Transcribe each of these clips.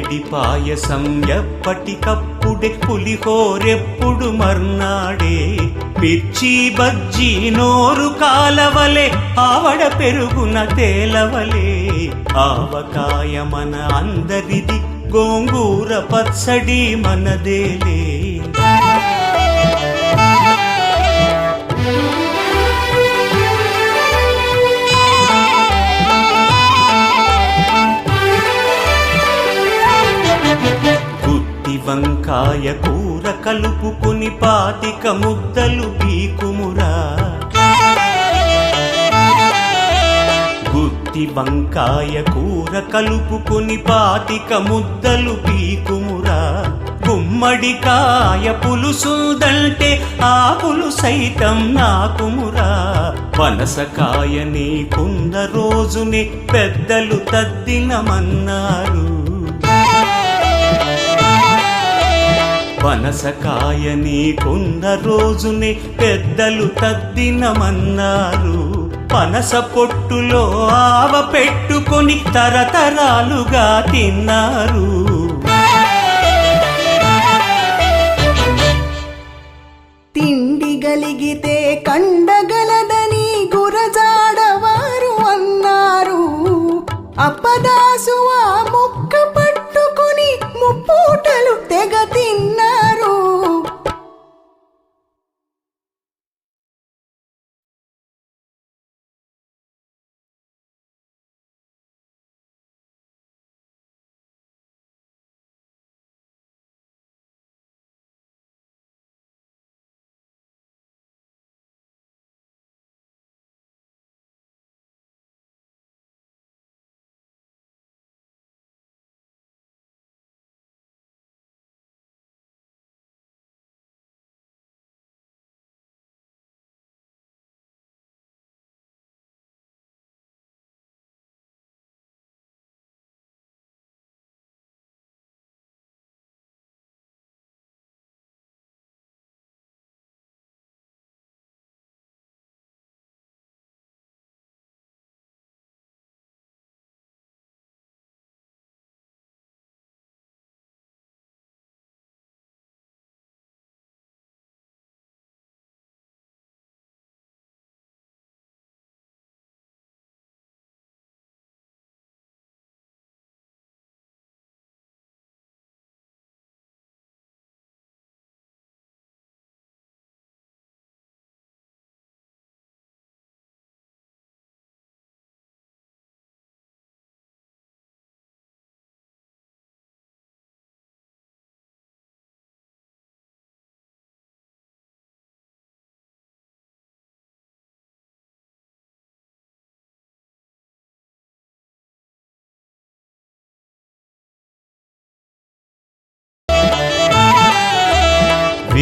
వేడి పాయసం ఎప్పటికప్పుడే పులిహోరెప్పుడు మర్నాడే. మిర్చి బజ్జి నోరు కాలవలే ఆవడ పెరుగున తేలవలే. ఆవకాయ మన అందరిది గోంగూర పచ్చడి మనదేలే. వంకాయ కూర కలుపుకుని పాతిక ముద్దలు పీకుమురా. గుత్తి వంకాయ కూర కలుపుకుని పాతిక ముద్దలు పీకుమురా. గుమ్మడికాయ పులుసుదంటే ఆ పులుసైతం నాకుమురా. పనసకాయని కొంద రోజుని పెద్దలు తద్దినమన్నారు పనసకాయని నీకున్న రోజునే పెద్దలు తద్దినమన్నారు. పనస పొట్టులో ఆవ పెట్టుకొని తరతరాలుగా తిన్నారు. తిండి గలిగితే కండ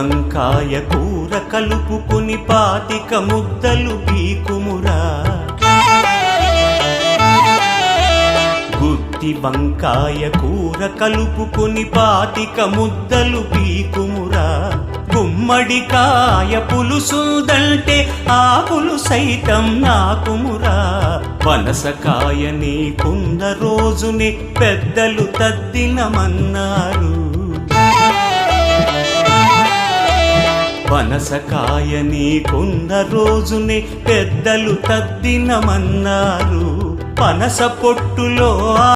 వంకాయ కూర కలుపుకుని పాతిక ముద్దలు పీకుమురా. గుత్తి వంకాయ కూర కలుపుకుని పాతిక ముద్దలు పీకుమురా. గుమ్మడికాయ పులుసుదంటే ఆకులు సైతం నాకుమురా. పనసకాయని నీకున్న రోజునే పెద్దలు తద్దినమన్నారు. మనసకాయని కొన్న రోజునే పెద్దలు తద్దినమన్నారు. పనస పొట్టులో